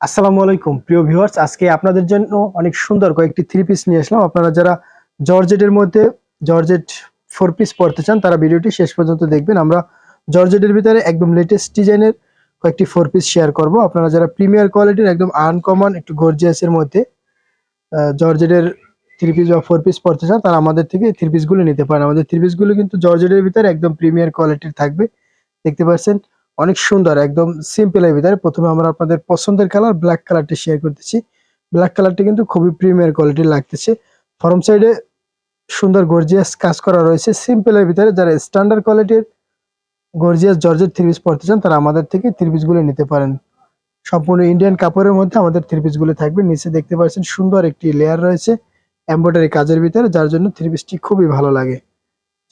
আসসালামু আলাইকুম, প্রিয় ভিউয়ার্স আজকে আপনাদের জন্য অনেক সুন্দর কয়েকটি থ্রি পিস নিয়ে আসলাম। আপনারা যারা জর্জেটের মধ্যে জর্জেট ফোর পিস পড়তে চান, তারা ভিডিওটি শেষ পর্যন্ত দেখবেন। আমরা জর্জেটের ভিতরে একদম লেটেস্ট ডিজাইনের কয়েকটি ফোর পিস শেয়ার করব। আপনারা যারা প্রিমিয়ার কোয়ালিটির একদম আনকমন একটু গর্জিয়াসের মধ্যে জর্জেটের থ্রি পিস বা ফোর পিস পড়তে চান, তারা আমাদের থেকে থ্রি পিসগুলো নিতে পারেন। আমাদের থ্রি পিসগুলো কিন্তু জর্জেটের ভিতরে একদম প্রিমিয়ার কোয়ালিটির থাকবে। দেখতে পাচ্ছেন অনেক সুন্দর, একদম সিম্পলের ভিতরে। প্রথমে আমরা আপনাদের পছন্দের কালার ব্ল্যাক কালারটি শেয়ার করতেছি ব্ল্যাক কালারটি কিন্তু খুবই প্রিমিয়ার কোয়ালিটির লাগতেছে। ফরম সাইডে সুন্দর গর্জিয়াস কাজ করা রয়েছে। সিম্পলের ভিতরে যারা স্ট্যান্ডার্ড কোয়ালিটির গর্জিয়াস জর্জের থ্রি পিস পড়তে চান, তারা আমাদের থেকে থ্রি পিসগুলো নিতে পারেন। সম্পূর্ণ ইন্ডিয়ান কাপড়ের মধ্যে আমাদের থ্রি পিসগুলো থাকবে। নিচে দেখতে পাচ্ছেন সুন্দর একটি লেয়ার রয়েছে। এমব্রয়ডারি কাজের ভিতরে, যার জন্য থ্রি পিসটি খুবই ভালো লাগে।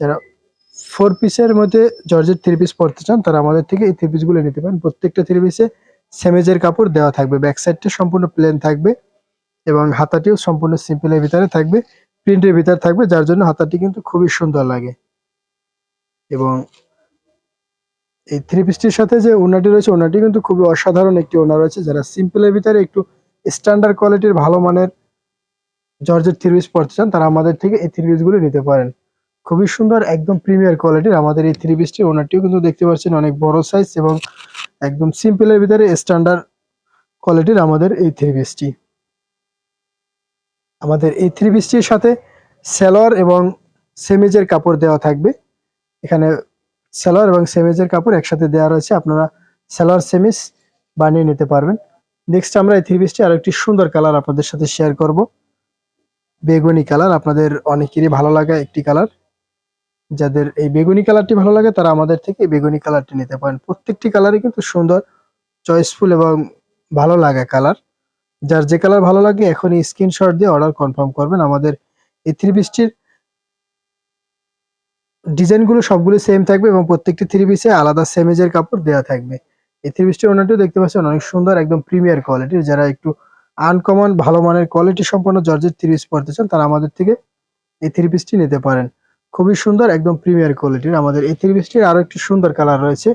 যারা ফোর পিসের মধ্যে জর্জের থ্রি পিস পড়তে চান, তারা আমাদের থেকে এই থ্রি পিসগুলো নিতে পারেন। প্রত্যেকটা থ্রি পিসে সেমেজের কাপড় দেওয়া থাকবে। ব্যাক সাইডটা সম্পূর্ণ প্লেন থাকবে এবং হাতাটিও সম্পূর্ণ সিম্পলের ভিতরে থাকবে। প্রিন্টের ভিতরে থাকবে, যার জন্য হাতাটি কিন্তু খুবই সুন্দর লাগে। এবং এই থ্রি পিসটির সাথে যে ওনাটি রয়েছে ওনাটি কিন্তু খুবই অসাধারণ একটি ওনা রয়েছে, যারা সিম্পলের ভিতরে একটু স্ট্যান্ডার্ড কোয়ালিটির ভালো মানের জর্জের থ্রি পিস পড়তে চান, তারা আমাদের থেকে এই থ্রি পিসগুলো নিতে পারেন। খুবই সুন্দর, একদম প্রিমিয়ার কোয়ালিটির আমাদের এই থ্রি পিসটি ওনারটিও কিন্তু দেখতে পাচ্ছেন, অনেক বড় সাইজ এবং একদম সিম্পলের ভিতরে স্ট্যান্ডার্ড কোয়ালিটির আমাদের এই থ্রি পিসটি আমাদের এই থ্রি পিসটির সাথে সেলোয়ার এবং সেমিজের কাপড় দেওয়া থাকবে। এখানে সেলোয়ার এবং সেমিজের কাপড় একসাথে দেওয়া রয়েছে, আপনারা সেলোয়ার সেমিস বানিয়ে নিতে পারবেন। নেক্সট আমরা এই থ্রি পিসটি আরেকটি সুন্দর কালার আপনাদের সাথে শেয়ার করব। বেগুনি কালার আপনাদের অনেকেরই ভালো লাগা একটি কালার যাদের এই বেগুনি কালারটি ভালো লাগে, তারা আমাদের থেকে এই বেগুনি কালারটি নিতে পারেন। প্রত্যেকটি কালারই কিন্তু সুন্দর চয়েসফুল এবং ভালো লাগে কালার। যার যে কালার ভালো লাগে, এখনই স্ক্রিনশট দিয়ে অর্ডার কনফার্ম করবেন। আমাদের এই থ্রি পিসটির ডিজাইনগুলো সবগুলো সেম থাকবে এবং প্রত্যেকটি থ্রি পিসে আলাদা সেমেজের কাপড় দেওয়া থাকবে। এই থ্রি পিসটির ওনারটিও দেখতে পাচ্ছেন অনেক সুন্দর, একদম প্রিমিয়ার কোয়ালিটির যারা একটু আনকমন ভালো মানের কোয়ালিটি সম্পন্ন জর্জের থ্রি পিস পড়তে চান, তারা আমাদের থেকে এই থ্রি পিসটি নিতে পারেন। খুবই সুন্দর, একদম প্রিমিয়ার কোয়ালিটির আমাদের এই থ্রি পিসটির আরও একটি সুন্দর কালার রয়েছে।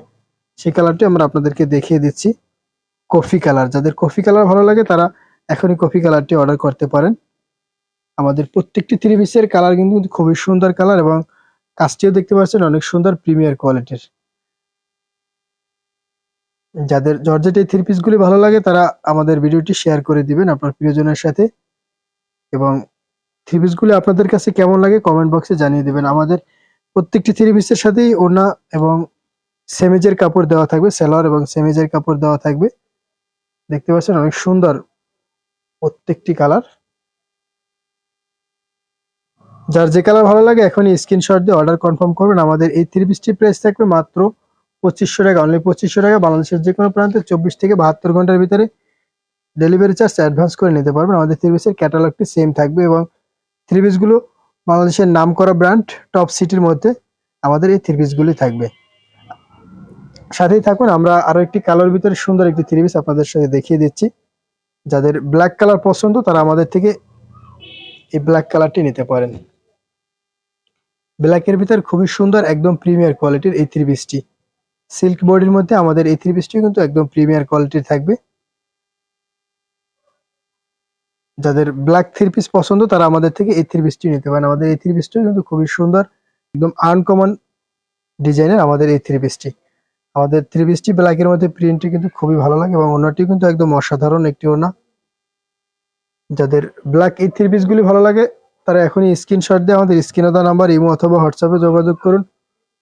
সেই কালারটি আমরা আপনাদেরকে দেখিয়ে দিচ্ছি। কফি কালার যাদের কফি কালার ভালো লাগে তারা এখনই কফি কালারটি অর্ডার করতে পারেন। আমাদের প্রত্যেকটি থ্রি পিসের কালার কিন্তু খুবই সুন্দর কালার এবং কাজটিও দেখতে পাচ্ছেন অনেক সুন্দর প্রিমিয়ার কোয়ালিটির যাদের জর্জেট এই থ্রি পিসগুলি ভালো লাগে তারা আমাদের ভিডিওটি শেয়ার করে দিবেন আপনার প্রিয়জনের সাথে। এবং থ্রি আপনাদের কাছে কেমন লাগে কমেন্ট বক্সে জানিয়ে দেবেন। আমাদের প্রত্যেকটি থ্রি পিসের সাথেই ওনা এবং সেমেজের কাপড় দেওয়া থাকবে সেলোয়ার এবং সেমেজের কাপড় দেওয়া থাকবে। দেখতে পাচ্ছেন অনেক সুন্দর প্রত্যেকটি কালার যার যে কালার ভালো লাগে এখনই স্ক্রিনশট দিয়ে অর্ডার কনফার্ম করবেন। আমাদের এই থ্রি পিসটির প্রাইস থাকবে মাত্র পঁচিশশো টাকা অনলি পঁচিশশো টাকা। বাংলাদেশের যে কোনো প্রান্তে চব্বিশ থেকে বাহাত্তর ঘণ্টার ভিতরে ডেলিভারি চার্জ অ্যাডভান্স করে নিতে পারবেন। আমাদের থ্রি পিসের ক্যাটালগটি সেম থাকবে এবং থ্রি পিসগুলো বাংলাদেশের নাম করা ব্র্যান্ড টপ সিটির মধ্যে আমাদের এই থ্রি পিসগুলি থাকবে। সাথেই থাকুন, আমরা আরও একটি কালার ভিতরে সুন্দর একটি থ্রি পিস আপনাদের সাথে দেখিয়ে দিচ্ছি। যাদের ব্ল্যাক কালার পছন্দ, তারা আমাদের থেকে এই ব্ল্যাক কালারটি নিতে পারেন। ব্ল্যাকের ভিতর খুবই সুন্দর, একদম প্রিমিয়ার কোয়ালিটির এই থ্রি পিসটি সিল্ক বডির মধ্যে আমাদের এই থ্রি পিসটি কিন্তু একদম প্রিমিয়ার কোয়ালিটির থাকবে। যাদের ব্ল্যাক থ্রি পিস পছন্দ, তারা আমাদের থেকে এই থ্রি পিসটি নিতে পারেন। আমাদের এই থ্রি পিসটি কিন্তু খুবই সুন্দর, একদম আনকমন ডিজাইনের আমাদের এই থ্রি পিসটি আমাদের থ্রি পিসটি ব্ল্যাকের মধ্যে প্রিন্টটি কিন্তু খুবই ভালো লাগে এবং ওনাটি কিন্তু একদম অসাধারণ একটি ওনা। যাদের ব্ল্যাক এই থ্রি পিসগুলি ভালো লাগে, তারা এখনই স্ক্রিনশট দিয়ে আমাদের স্ক্রিনে দেওয়া নাম্বার ইমো অথবা হোয়াটসঅ্যাপে যোগাযোগ করুন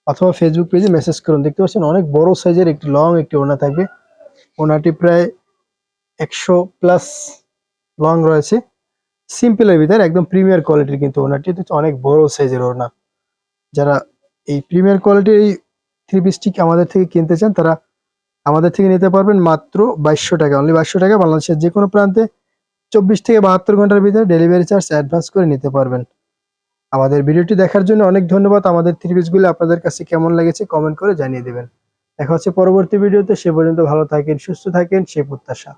অথবা ফেসবুক পেজে মেসেজ করুন। দেখতে পাচ্ছেন অনেক বড় সাইজের একটি লং একটি ওনা থাকবে। ওনাটি প্রায় একশো প্লাস লং রয়েছে। সিম্পলের ভিতরে একদম প্রিমিয়ার কোয়ালিটির কিন্তু ওনাটি হচ্ছে অনেক বড় সাইজের ওনা যারা এই প্রিমিয়ার কোয়ালিটির এই থ্রি পিসটি আমাদের থেকে কিনতে চান, তারা আমাদের থেকে নিতে পারবেন মাত্র বাইশশো টাকা। অনলি বাইশশো টাকা। বাংলাদেশের যে কোনো প্রান্তে চব্বিশ থেকে বাহাত্তর ঘণ্টার ভিতরে ডেলিভারি চার্জ অ্যাডভান্স করে নিতে পারবেন। আমাদের ভিডিওটি দেখার জন্য অনেক ধন্যবাদ। আমাদের থ্রি পিসগুলো আপনাদের কাছে কেমন লেগেছে কমেন্ট করে জানিয়ে দেবেন। দেখা হচ্ছে পরবর্তী ভিডিওতে। সে পর্যন্ত ভালো থাকেন, সুস্থ থাকেন। সে প্রত্যাশা।